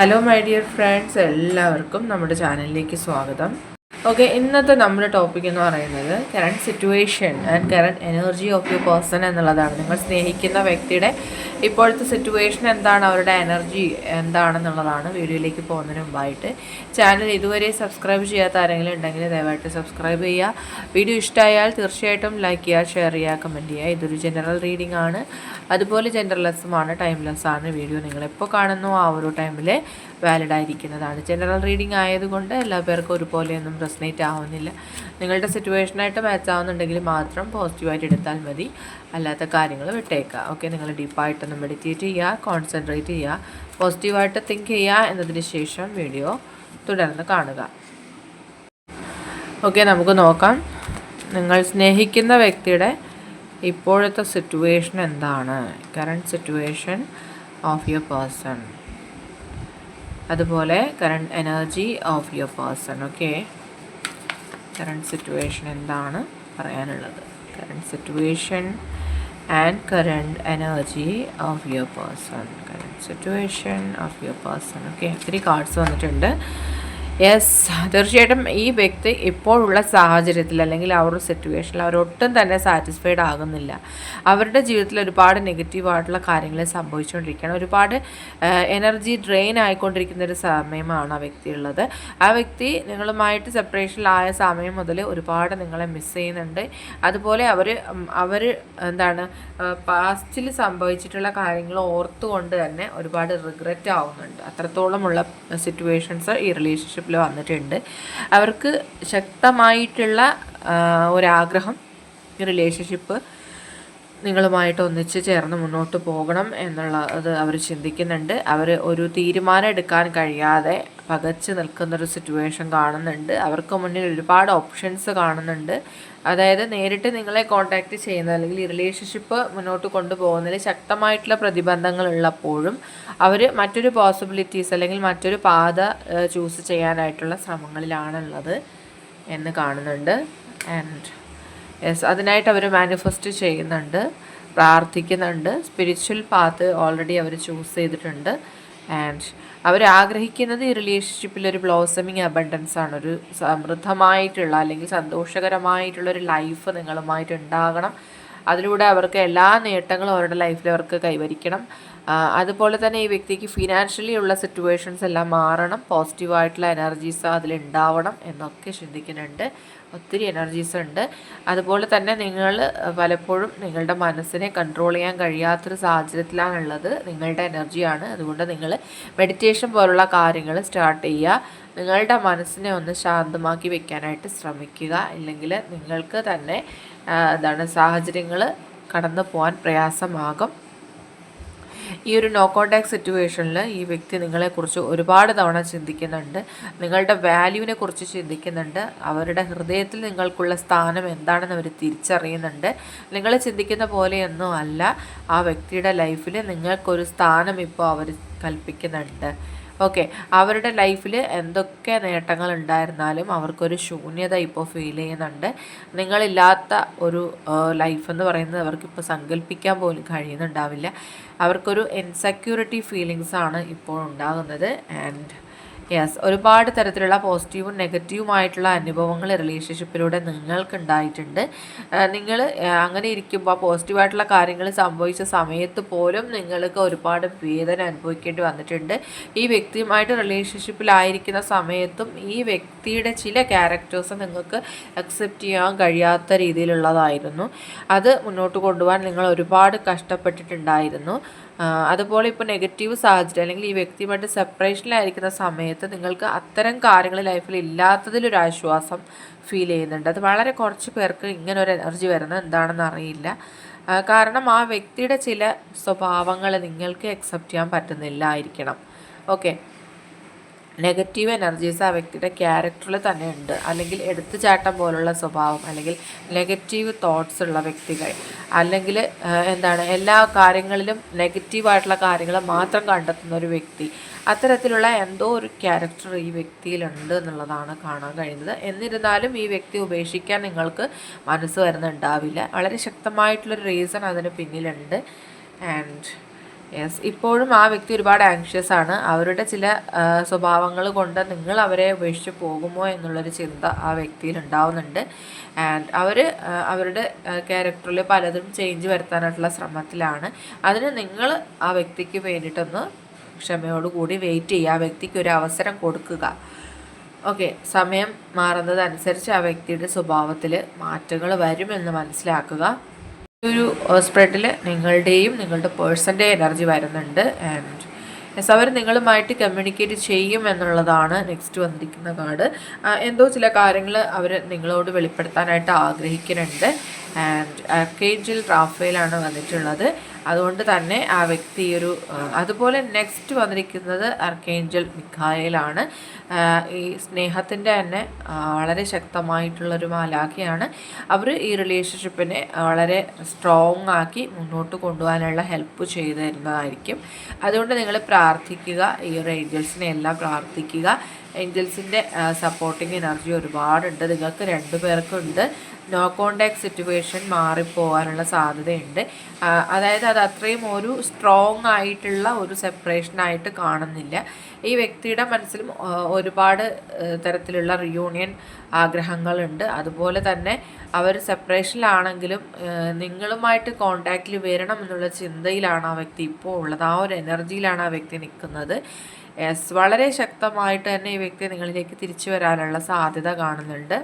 Hello my dear friends എല്ലാവർക്കും നമ്മുടെ ചാനലിലേക്ക് സ്വാഗതം. ഓക്കെ ഇന്നത്തെ നമ്മുടെ ടോപ്പിക് എന്ന് പറയുന്നത് current situation and current energy of you person എന്നുള്ളതാണ്. നിങ്ങൾ സ്നേഹിക്കുന്ന വ്യക്തിയുടെ ഇപ്പോഴത്തെ സിറ്റുവേഷൻ എന്താണ്? അവരുടെ എനർജി എന്താണെന്നുള്ളതാണ് വീഡിയോയിലേക്ക് പോകുന്നതിന് മുമ്പായിട്ട്. ചാനൽ ഇതുവരെ സബ്സ്ക്രൈബ് ചെയ്യാത്ത ആരെങ്കിലും ഉണ്ടെങ്കിൽ ദയവായിട്ട് സബ്സ്ക്രൈബ് ചെയ്യുക. വീഡിയോ ഇഷ്ടമായാൽ തീർച്ചയായിട്ടും ലൈക്ക് ചെയ്യുക ഷെയർ ചെയ്യുക കമന്റ് ചെയ്യുക. ഇതൊരു ജനറൽ റീഡിംഗ് ആണ്. അതുപോലെ ജെൻഡർലെസ്സുമാണ് ടൈംലെസ് ആണ്. വീഡിയോ നിങ്ങളെപ്പോൾ കാണുന്നു ആ ഒരു ടൈമിൽ വാലിഡ് ആയിരിക്കുന്നതാണ്. ജനറൽ റീഡിംഗ് ആയതുകൊണ്ട് എല്ലാ പേർക്കും ഒരുപോലെയൊന്നും റെസ്നേറ്റ് ആവുന്നില്ല. നിങ്ങളുടെ സിറ്റുവേഷനായിട്ട് മാച്ച് ആവുന്നുണ്ടെങ്കിൽ മാത്രം പോസിറ്റീവായിട്ട് എടുത്താൽ മതി. അല്ലാത്ത കാര്യങ്ങൾ വിട്ടേക്കുക. ഓക്കെ നിങ്ങൾ ഡീപ്പായിട്ടൊന്ന് മെഡിറ്റേറ്റ് ചെയ്യുക കോൺസെൻട്രേറ്റ് ചെയ്യുക പോസിറ്റീവായിട്ട് തിങ്ക് ചെയ്യുക എന്നതിന് ശേഷം വീഡിയോ തുടർന്ന് കാണുക. ഓക്കെ നമുക്ക് നോക്കാം. നിങ്ങൾ സ്നേഹിക്കുന്ന വ്യക്തിയുടെ ഇപ്പോഴത്തെ സിറ്റുവേഷൻ എന്താണ്? Current situation of your person അതുപോലെ current energy of your person okay current situation എന്താണ് പറയാനുള്ളത്? Current situation and current energy of your person current situation of your person okay ഒത്തിരി കാർഡ്സ് വന്നിട്ടുണ്ട്. യെസ് തീർച്ചയായിട്ടും ഈ വ്യക്തി ഇപ്പോഴുള്ള സാഹചര്യത്തിൽ അല്ലെങ്കിൽ അവരുടെ സിറ്റുവേഷനിൽ അവരൊട്ടും തന്നെ സാറ്റിസ്ഫൈഡ് ആകുന്നില്ല. അവരുടെ ജീവിതത്തിൽ ഒരുപാട് നെഗറ്റീവായിട്ടുള്ള കാര്യങ്ങൾ സംഭവിച്ചുകൊണ്ടിരിക്കുകയാണ്. ഒരുപാട് എനർജി ഡ്രെയിൻ ആയിക്കൊണ്ടിരിക്കുന്ന ഒരു സമയമാണ് ആ വ്യക്തി ഉള്ളത് ആ വ്യക്തി നിങ്ങളുമായിട്ട് സെപ്പറേഷനിലായ സമയം മുതൽ ഒരുപാട് നിങ്ങളെ മിസ് ചെയ്യുന്നുണ്ട്. അതുപോലെ അവർ അവർ എന്താണ് പാസ്റ്റിൽ സംഭവിച്ചിട്ടുള്ള കാര്യങ്ങൾ ഓർത്തുകൊണ്ട് തന്നെ ഒരുപാട് റിഗ്രറ്റ് ആവുന്നുണ്ട്. അത്രത്തോളമുള്ള സിറ്റുവേഷൻസ് ഈ റിലേഷൻഷിപ്പിൽ വന്നിട്ടുണ്ട്. അവർക്ക് ശക്തമായിട്ടുള്ള ഒരാഗ്രഹം റിലേഷൻഷിപ്പ് നിങ്ങളുമായിട്ട് ഒന്നിച്ച് ചേർന്ന് മുന്നോട്ട് പോകണം എന്നുള്ളത് അവർ ചിന്തിക്കുന്നുണ്ട്. അവർ ഒരു തീരുമാനം എടുക്കാൻ കഴിയാതെ പകച്ച് നിൽക്കുന്നൊരു സിറ്റുവേഷൻ കാണുന്നുണ്ട്. അവർക്ക് മുന്നിൽ ഒരുപാട് ഓപ്ഷൻസ് കാണുന്നുണ്ട്. അതായത് നേരിട്ട് നിങ്ങളെ കോൺടാക്റ്റ് ചെയ്യുന്ന അല്ലെങ്കിൽ ഈ റിലേഷൻഷിപ്പ് മുന്നോട്ട് കൊണ്ടുപോകുന്നതിൽ ശക്തമായിട്ടുള്ള പ്രതിബന്ധങ്ങൾ ഉള്ളപ്പോഴും അവർ മറ്റൊരു പോസിബിലിറ്റീസ് അല്ലെങ്കിൽ മറ്റൊരു പാത ചൂസ് ചെയ്യാനായിട്ടുള്ള ശ്രമങ്ങളിലാണുള്ളത് എന്ന് കാണുന്നുണ്ട്. ആൻഡ് യെസ് അതിനായിട്ട് അവർ മാനിഫെസ്റ്റ് ചെയ്യുന്നുണ്ട് പ്രാർത്ഥിക്കുന്നുണ്ട്. സ്പിരിച്വൽ പാത്ത് ഓൾറെഡി അവർ ചൂസ് ചെയ്തിട്ടുണ്ട്. ആൻഡ് അവർ ആഗ്രഹിക്കുന്നത് ഈ റിലേഷൻഷിപ്പിൽ ഒരു ബ്ലോസമിങ് അബണ്ടൻസ് ആണ്. ഒരു സമൃദ്ധമായിട്ടുള്ള അല്ലെങ്കിൽ സന്തോഷകരമായിട്ടുള്ള ഒരു ലൈഫ് നിങ്ങളുമായിട്ട് ഉണ്ടാകണം. അതിലൂടെ അവർക്ക് എല്ലാ നേട്ടങ്ങളും അവരുടെ ലൈഫിൽ അവർക്ക് കൈവരിക്കണം. അതുപോലെ തന്നെ ഈ വ്യക്തിക്ക് ഫിനാൻഷ്യലി ഉള്ള സിറ്റുവേഷൻസ് എല്ലാം മാറണം. പോസിറ്റീവായിട്ടുള്ള എനർജീസ് അതിലുണ്ടാവണം എന്നൊക്കെ ചിന്തിക്കുന്നുണ്ട്. ഒത്തിരി എനർജീസ് ഉണ്ട്. അതുപോലെ തന്നെ നിങ്ങൾ പലപ്പോഴും നിങ്ങളുടെ മനസ്സിനെ കൺട്രോൾ ചെയ്യാൻ കഴിയാത്തൊരു സാഹചര്യത്തിലാണുള്ളത്. നിങ്ങളുടെ എനർജിയാണ് അതുകൊണ്ട് നിങ്ങൾ മെഡിറ്റേഷൻ പോലുള്ള കാര്യങ്ങൾ സ്റ്റാർട്ട് ചെയ്യുക. നിങ്ങളുടെ മനസ്സിനെ ഒന്ന് ശാന്തമാക്കി വെക്കാനായിട്ട് ശ്രമിക്കുക. ഇല്ലെങ്കിൽ നിങ്ങൾക്ക് തന്നെ എന്താണ് സാഹചര്യങ്ങൾ കടന്നു പോകാൻ പ്രയാസമാകും. ഈ ഒരു നോ കോണ്ടാക്ട് സിറ്റുവേഷനിൽ ഈ വ്യക്തി നിങ്ങളെക്കുറിച്ച് ഒരുപാട് തവണ ചിന്തിക്കുന്നുണ്ട്. നിങ്ങളുടെ വാല്യൂവിനെ കുറിച്ച് ചിന്തിക്കുന്നുണ്ട്. അവരുടെ ഹൃദയത്തിൽ നിങ്ങൾക്കുള്ള സ്ഥാനം എന്താണെന്ന് അവർ തിരിച്ചറിയുന്നുണ്ട്. നിങ്ങൾ ചിന്തിക്കുന്ന പോലെയൊന്നും അല്ല. ആ വ്യക്തിയുടെ ലൈഫിൽ നിങ്ങൾക്കൊരു സ്ഥാനം ഇപ്പോൾ അവർ കൽപ്പിക്കുന്നുണ്ട്. ഓക്കെ. അവരുടെ ലൈഫിൽ എന്തൊക്കെ നേട്ടങ്ങൾ ഉണ്ടായിരുന്നാലും അവർക്കൊരു ശൂന്യത ഇപ്പോൾ ഫീൽ ചെയ്യുന്നുണ്ട്. നിങ്ങളില്ലാത്ത ഒരു ലൈഫ് എന്ന് പറയുന്നത് അവർക്കിപ്പോൾ സങ്കല്പിക്കാൻ പോലും കഴിയുന്നുണ്ടാവില്ല. അവർക്കൊരു ഇൻസെക്യൂരിറ്റി ഫീലിങ്സ് ആണ് ഇപ്പോൾ ഉണ്ടാകുന്നത്. ആൻഡ് യെസ് ഒരുപാട് തരത്തിലുള്ള പോസിറ്റീവും നെഗറ്റീവുമായിട്ടുള്ള അനുഭവങ്ങൾ റിലേഷൻഷിപ്പിലൂടെ നിങ്ങൾക്ക് ഉണ്ടായിട്ടുണ്ട് നിങ്ങൾ അങ്ങനെ ഇരിക്കുമ്പോൾ പോസിറ്റീവായിട്ടുള്ള കാര്യങ്ങൾ സംഭവിച്ച സമയത്ത് പോലും നിങ്ങൾക്ക് ഒരുപാട് വേദന അനുഭവിക്കേണ്ടി വന്നിട്ടുണ്ട്. ഈ വ്യക്തിയുമായിട്ട് റിലേഷൻഷിപ്പിലായിരിക്കുന്ന സമയത്തും ഈ വ്യക്തിയുടെ ചില ക്യാരക്ടേഴ്സ് നിങ്ങൾക്ക് അക്സെപ്റ്റ് ചെയ്യാൻ കഴിയാത്ത രീതിയിലുള്ളതായിരുന്നു. അത് മുന്നോട്ട് കൊണ്ടുപോകാൻ നിങ്ങൾ ഒരുപാട് കഷ്ടപ്പെട്ടിട്ടുണ്ടായിരുന്നു. അതുപോലെ ഇപ്പോൾ നെഗറ്റീവ് സാഹചര്യം അല്ലെങ്കിൽ ഈ വ്യക്തിയുമായിട്ട് സെപ്പറേഷനിലായിരിക്കുന്ന സമയത്ത് നിങ്ങൾക്ക് അത്തരം കാര്യങ്ങൾ ലൈഫിൽ ഇല്ലാത്തതിലൊരു ആശ്വാസം ഫീൽ ചെയ്യുന്നുണ്ട്. അത് വളരെ കുറച്ച് പേർക്ക് ഇങ്ങനെ ഒരു എനർജി വരുന്നത് എന്താണെന്ന് അറിയില്ല. കാരണം ആ വ്യക്തിയുടെ ചില സ്വഭാവങ്ങൾ നിങ്ങൾക്ക് അക്സെപ്റ്റ് ചെയ്യാൻ പറ്റുന്നില്ലായിരിക്കണം. ഓക്കെ നെഗറ്റീവ് എനർജീസ് ആ വ്യക്തിയുടെ ക്യാരക്ടറിൽ തന്നെ ഉണ്ട് അല്ലെങ്കിൽ എടുത്തുചാട്ടം പോലുള്ള സ്വഭാവം അല്ലെങ്കിൽ നെഗറ്റീവ് തോട്ട്സ് ഉള്ള വ്യക്തികൾ അല്ലെങ്കിൽ എന്താണ് എല്ലാ കാര്യങ്ങളിലും നെഗറ്റീവായിട്ടുള്ള കാര്യങ്ങൾ മാത്രം കണ്ടെത്തുന്ന ഒരു വ്യക്തി. അത്തരത്തിലുള്ള എന്തോ ഒരു ക്യാരക്ടർ ഈ വ്യക്തിയിലുണ്ട് എന്നുള്ളതാണ് കാണാൻ കഴിയുന്നത്. എന്നിരുന്നാലും ഈ വ്യക്തി ഉപേക്ഷിക്കാൻ നിങ്ങൾക്ക് മനസ്സ് വരുന്നുണ്ടാവില്ല. വളരെ ശക്തമായിട്ടുള്ളൊരു റീസൺ അതിന് പിന്നിലുണ്ട്. ആൻഡ് യെസ് ഇപ്പോഴും ആ വ്യക്തി ഒരുപാട് ആങ്ഷ്യസ് ആണ്. അവരുടെ ചില സ്വഭാവങ്ങൾ കൊണ്ട് നിങ്ങൾ അവരെ ഉപേക്ഷിച്ച് പോകുമോ എന്നുള്ളൊരു ചിന്ത ആ വ്യക്തിയിൽ ഉണ്ടാവുന്നുണ്ട്. ആൻഡ് അവർ അവരുടെ ക്യാരക്ടറിൽ പലതും ചേഞ്ച് വരുത്താനായിട്ടുള്ള ശ്രമത്തിലാണ്. അതിന് നിങ്ങൾ ആ വ്യക്തിക്ക് വേണ്ടിയിട്ടൊന്ന് ക്ഷമയോടുകൂടി വെയിറ്റ് ചെയ്യുക. ആ വ്യക്തിക്ക് ഒരു അവസരം കൊടുക്കുക. ഓക്കെ സമയം മാറുന്നതനുസരിച്ച് ആ വ്യക്തിയുടെ സ്വഭാവത്തിൽ മാറ്റങ്ങൾ വരുമെന്ന് മനസ്സിലാക്കുക. ഒരു സ്പ്രെഡിൽ നിങ്ങളുടെയും നിങ്ങളുടെ പേഴ്സന്റെ എനർജി വരുന്നുണ്ട്. ആൻഡ് യെസ് അവർ നിങ്ങളുമായിട്ട് കമ്മ്യൂണിക്കേറ്റ് ചെയ്യും എന്നുള്ളതാണ് നെക്സ്റ്റ് വന്നിരിക്കുന്ന കാർഡ്. എന്തോ ചില കാര്യങ്ങൾ അവർ നിങ്ങളോട് വെളിപ്പെടുത്താനായിട്ട് ആഗ്രഹിക്കുന്നുണ്ട്. ആൻഡ് അർക്കേഞ്ചൽ റാഫേലാണ് വന്നിട്ടുള്ളത്. അതുകൊണ്ട് തന്നെ ആ വ്യക്തി ഒരു അതുപോലെ നെക്സ്റ്റ് വന്നിരിക്കുന്നത് അർക്കേഞ്ചൽ മിഖായലാണ് ഈ സ്നേഹത്തിന്റെ തന്നെ വളരെ ശക്തമായിട്ടുള്ളൊരു മാലാഖയാണ്. അവർ ഈ റിലേഷൻഷിപ്പിനെ വളരെ സ്ട്രോങ് ആക്കി മുന്നോട്ട് കൊണ്ടുപോകാനുള്ള ഹെൽപ്പ് ചെയ്തു തരുന്നതായിരിക്കും അതുകൊണ്ട് നിങ്ങൾ പ്രാർത്ഥിക്കുക ഈ ഏഞ്ചൽസിനെ എല്ലാം പ്രാർത്ഥിക്കുക. ഏഞ്ചൽസിന്റെ സപ്പോർട്ടിങ് എനർജി ഒരുപാടുണ്ട്. നിങ്ങൾക്ക് രണ്ടു പേർക്കുണ്ട്. നോ കോണ്ടാക്ട് സിറ്റുവേഷൻ മാറിപ്പോകാനുള്ള സാധ്യതയുണ്ട്. അതായത് അത് അത്രയും ഒരു സ്ട്രോങ് ആയിട്ടുള്ള ഒരു സെപ്പറേഷനായിട്ട് കാണുന്നില്ല. ഈ വ്യക്തിയുടെ മനസ്സിലും ഒരുപാട് തരത്തിലുള്ള റിയൂണിയൻ ആഗ്രഹങ്ങളുണ്ട്. അതുപോലെ തന്നെ അവർ സെപ്പറേഷനിലാണെങ്കിലും നിങ്ങളുമായിട്ട് കോണ്ടാക്റ്റിൽ വരണം എന്നുള്ള ചിന്തയിലാണ് ആ വ്യക്തി ഇപ്പോൾ ഉള്ളത്. ആ ഒരു എനർജിയിലാണ് ആ വ്യക്തി നിൽക്കുന്നത്. യെസ് വളരെ ശക്തമായിട്ട് തന്നെ ഈ വ്യക്തി നിങ്ങളിലേക്ക് തിരിച്ചു വരാനുള്ള സാധ്യത കാണുന്നുണ്ട്.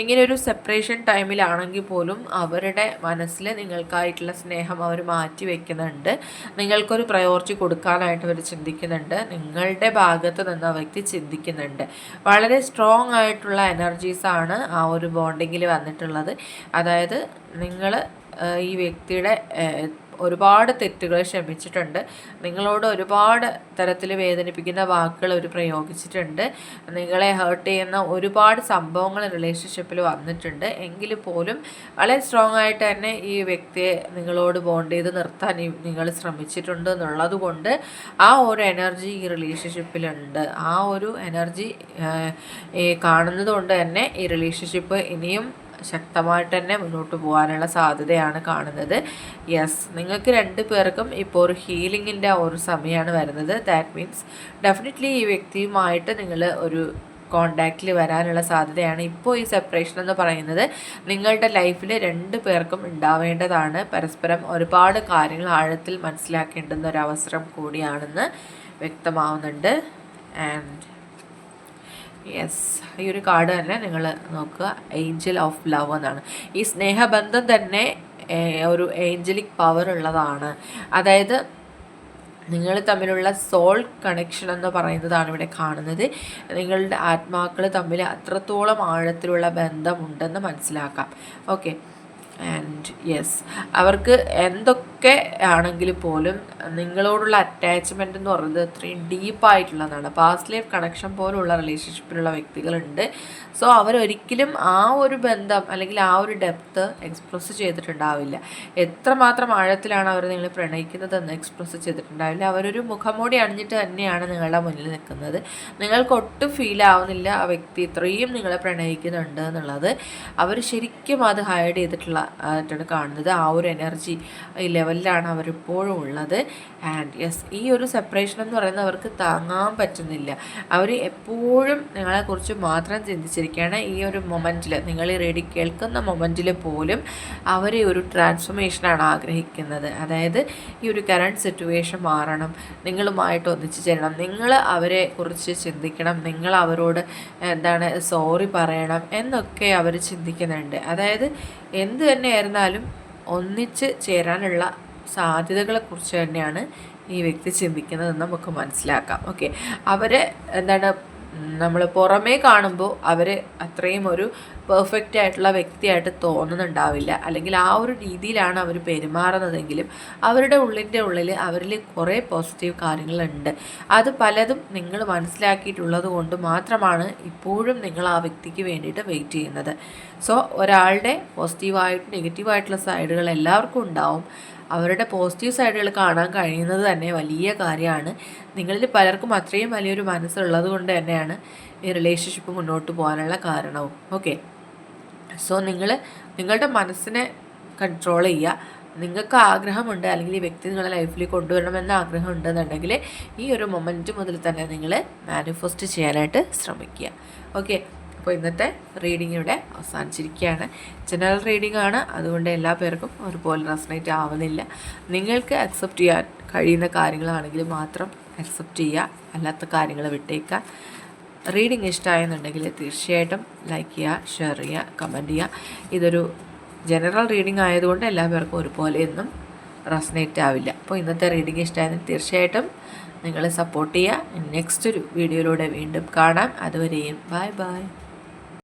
ഇങ്ങനെ ഒരു സെപ്പറേഷൻ ടൈമിലാണെങ്കിൽ പോലും അവരുടെ മനസ്സിൽ നിങ്ങൾക്കായിട്ടുള്ള സ്നേഹം അവർ മാറ്റി വയ്ക്കുന്നുണ്ട് നിങ്ങൾക്കൊരു പ്രയോറിറ്റി കൊടുക്കാനായിട്ട് അവർ ചിന്തിക്കുന്നുണ്ട്. നിങ്ങളുടെ ഭാഗത്ത് നിന്ന് ആ വ്യക്തി ചിന്തിക്കുന്നുണ്ട്. വളരെ സ്ട്രോങ് ആയിട്ടുള്ള എനർജീസാണ് ആ ഒരു ബോണ്ടിങ്ങിൽ വന്നിട്ടുള്ളത്. അതായത് നിങ്ങൾ ഈ വ്യക്തിയുടെ ഒരുപാട് തെറ്റുകൾ ക്ഷമിച്ചിട്ടുണ്ട് നിങ്ങളോട് ഒരുപാട് തരത്തിൽ വേദനിപ്പിക്കുന്ന വാക്കുകൾ അവർ പ്രയോഗിച്ചിട്ടുണ്ട്. നിങ്ങളെ ഹേർട്ട് ചെയ്യുന്ന ഒരുപാട് സംഭവങ്ങൾ റിലേഷൻഷിപ്പിൽ വന്നിട്ടുണ്ട്. എങ്കിൽ പോലും വളരെ സ്ട്രോങ് ആയിട്ട് തന്നെ ഈ വ്യക്തിയെ നിങ്ങളോട് ബോണ്ട് ചെയ്ത് നിർത്താൻ നിങ്ങൾ ശ്രമിച്ചിട്ടുണ്ട് എന്നുള്ളത് കൊണ്ട് ആ ഒരു എനർജി ഈ റിലേഷൻഷിപ്പിലുണ്ട് ആ ഒരു എനർജി കാണുന്നത് കൊണ്ട് തന്നെ ഈ റിലേഷൻഷിപ്പ് ഇനിയും ശക്തമായിട്ട് തന്നെ മുന്നോട്ട് പോകാനുള്ള സാധ്യതയാണ് കാണുന്നത്. യെസ് നിങ്ങൾക്ക് രണ്ട് പേർക്കും ഇപ്പോൾ ഒരു ഹീലിങ്ങിന്റെ ഒരു സമയമാണ് വരുന്നത്. ദാറ്റ് മീൻസ് ഡെഫിനറ്റ്ലി ഈ വ്യക്തിയുമായിട്ട് നിങ്ങൾ ഒരു കോണ്ടാക്റ്റിൽ വരാനുള്ള സാധ്യതയാണ്. ഇപ്പോൾ ഈ സെപ്പറേഷൻ എന്ന് പറയുന്നത് നിങ്ങളുടെ ലൈഫിൽ രണ്ട് പേർക്കും ഉണ്ടാവേണ്ടതാണ്. പരസ്പരം ഒരുപാട് കാര്യങ്ങൾ ആഴത്തിൽ മനസ്സിലാക്കേണ്ടുന്ന ഒരു അവസരം കൂടിയാണെന്ന് വ്യക്തമാവുന്നുണ്ട്. ആൻഡ് യെസ് ഈ ഒരു കാർഡ് തന്നെ നിങ്ങൾ നോക്കുക. ഏഞ്ചൽ ഓഫ് ലവ് എന്നാണ്. ഈ സ്നേഹബന്ധം തന്നെ ഒരു ഏഞ്ചലിക് പവർ ഉള്ളതാണ്. അതായത് നിങ്ങൾ തമ്മിലുള്ള സോൾ കണക്ഷൻ എന്ന് പറയുന്നതാണ് ഇവിടെ കാണുന്നത്. നിങ്ങളുടെ ആത്മാക്കൾ തമ്മിൽ അത്രത്തോളം ആഴത്തിലുള്ള ബന്ധമുണ്ടെന്ന് മനസ്സിലാക്കാം. ഓക്കെ ആൻഡ് യെസ് അവർക്ക് എന്തൊക്കെ ആണെങ്കിൽ പോലും നിങ്ങളോടുള്ള അറ്റാച്ച്മെന്റ് എന്ന് പറയുന്നത് അത്രയും ഡീപ്പായിട്ടുള്ളതാണ് പാസ്റ്റ് ലൈഫ് കണക്ഷൻ പോലുള്ള റിലേഷൻഷിപ്പിലുള്ള വ്യക്തികളുണ്ട്. സോ അവരൊരിക്കലും ആ ഒരു ബന്ധം അല്ലെങ്കിൽ ആ ഒരു ഡെപ്ത്ത് എക്സ്പ്രസ് ചെയ്തിട്ടുണ്ടാവില്ല. എത്രമാത്രം ആഴത്തിലാണ് അവർ നിങ്ങൾ പ്രണയിക്കുന്നതെന്ന് എക്സ്പ്രസ് ചെയ്തിട്ടുണ്ടാവില്ല. അവരൊരു മുഖംമൂടി അണിഞ്ഞിട്ട് തന്നെയാണ് നിങ്ങളുടെ മുന്നിൽ നിൽക്കുന്നത്. നിങ്ങൾക്ക് ഒട്ടും ഫീൽ ആവുന്നില്ല ആ വ്യക്തി ഇത്രയും നിങ്ങളെ പ്രണയിക്കുന്നുണ്ട് എന്നുള്ളത്. അവർ ശരിക്കും അത് ഹൈഡ് ചെയ്തിട്ടുള്ള ആയിട്ടാണ് കാണുന്നത്. ആ ഒരു എനർജി ലെവലിലാണ് അവരിപ്പോഴും ഉള്ളത്. ആൻഡ് യെസ് ഈ ഒരു സെപ്പറേഷൻ എന്ന് പറയുന്നത് അവർക്ക് താങ്ങാൻ പറ്റുന്നില്ല. അവർ എപ്പോഴും നിങ്ങളെക്കുറിച്ച് മാത്രം ചിന്തിച്ചിരിക്കുകയാണ്. ഈ ഒരു മൊമെന്റിൽ നിങ്ങൾ ഈ റേഡി കേൾക്കുന്ന മൊമെന്റിൽ പോലും അവർ ഒരു ട്രാൻസ്ഫോർമേഷനാണ് ആഗ്രഹിക്കുന്നത്. അതായത് ഈ ഒരു കറണ്ട് സിറ്റുവേഷൻ മാറണം. നിങ്ങളുമായിട്ട് ഒന്നിച്ചു ചേരണം. നിങ്ങൾ അവരെ കുറിച്ച് ചിന്തിക്കണം. നിങ്ങൾ അവരോട് എന്താണ് സോറി പറയണം എന്നൊക്കെ അവർ ചിന്തിക്കുന്നുണ്ട്. അതായത് എന്ത് തന്നെയായിരുന്നാലും ഒന്നിച്ച് ചേരാനുള്ള സാധ്യതകളെക്കുറിച്ച് തന്നെയാണ് ഈ വ്യക്തി ചിന്തിക്കുന്നതെന്ന് നമുക്ക് മനസ്സിലാക്കാം. ഓക്കെ അവർ എന്താണ് നമ്മൾ പുറമേ കാണുമ്പോൾ അവർ അത്രയും ഒരു പെർഫെക്റ്റ് ആയിട്ടുള്ള വ്യക്തിയായിട്ട് തോന്നുന്നുണ്ടാവില്ല. അല്ലെങ്കിൽ ആ ഒരു രീതിയിലാണ് അവർ പെരുമാറുന്നതെങ്കിലും അവരുടെ ഉള്ളിന്റെ ഉള്ളിൽ അവരിൽ കുറേ പോസിറ്റീവ് കാര്യങ്ങളുണ്ട്. അത് പലതും നിങ്ങൾ മനസ്സിലാക്കിയിട്ടുള്ളത് കൊണ്ട് മാത്രമാണ് ഇപ്പോഴും നിങ്ങൾ ആ വ്യക്തിക്ക് വേണ്ടിയിട്ട് വെയിറ്റ് ചെയ്യുന്നത്. സോ ഒരാളുടെ പോസിറ്റീവായിട്ട് നെഗറ്റീവായിട്ടുള്ള സൈഡുകൾ എല്ലാവർക്കും ഉണ്ടാവും. അവരുടെ പോസിറ്റീവ് സൈഡുകൾ കാണാൻ കഴിയുന്നത് തന്നെ വലിയ കാര്യമാണ്. നിങ്ങളിൽ പലർക്കും അത്രയും വലിയൊരു മനസ്സുള്ളത് കൊണ്ട് തന്നെയാണ് ഈ റിലേഷൻഷിപ്പ് മുന്നോട്ട് പോകാനുള്ള കാരണവും. ഓക്കെ സോ നിങ്ങൾ നിങ്ങളുടെ മനസ്സിനെ കൺട്രോൾ ചെയ്യുക. നിങ്ങൾക്ക് ആഗ്രഹമുണ്ട് അല്ലെങ്കിൽ ഈ വ്യക്തി നിങ്ങളുടെ ലൈഫിൽ കൊണ്ടുവരണമെന്ന് ആഗ്രഹം ഉണ്ടെന്നുണ്ടെങ്കിൽ ഈ ഒരു മൊമെന്റ് മുതൽ തന്നെ നിങ്ങൾ മാനിഫെസ്റ്റ് ചെയ്യാനായിട്ട് ശ്രമിക്കുക. ഓക്കെ അപ്പോൾ ഇന്നത്തെ റീഡിംഗ് ഇവിടെ അവസാനിച്ചിരിക്കുകയാണ്. ജനറൽ റീഡിംഗ് ആണ്. അതുകൊണ്ട് എല്ലാ പേർക്കും ഒരുപോലെ റെസനേറ്റ് ആവുന്നില്ല. നിങ്ങൾക്ക് അക്സെപ്റ്റ് ചെയ്യാൻ കഴിയുന്ന കാര്യങ്ങളാണെങ്കിൽ മാത്രം അക്സെപ്റ്റ് ചെയ്യുക. അല്ലാത്ത കാര്യങ്ങൾ വിട്ടേക്കുക. റീഡിംഗ് ഇഷ്ടമായെന്നുണ്ടെങ്കിൽ തീർച്ചയായിട്ടും ലൈക്ക് ചെയ്യുക ഷെയർ ചെയ്യുക കമന്റ് ചെയ്യുക. ഇതൊരു ജനറൽ റീഡിംഗ് ആയതുകൊണ്ട് എല്ലാ പേർക്കും ഒരുപോലെയൊന്നും റെസനേറ്റ് ആവില്ല. അപ്പോൾ ഇന്നത്തെ റീഡിംഗ് ഇഷ്ടമായെങ്കിൽ തീർച്ചയായിട്ടും നിങ്ങൾ സപ്പോർട്ട് ചെയ്യുക. നെക്സ്റ്റ് ഒരു വീഡിയോയിലൂടെ വീണ്ടും കാണാം. അതുവരെയും ബൈ ബൈ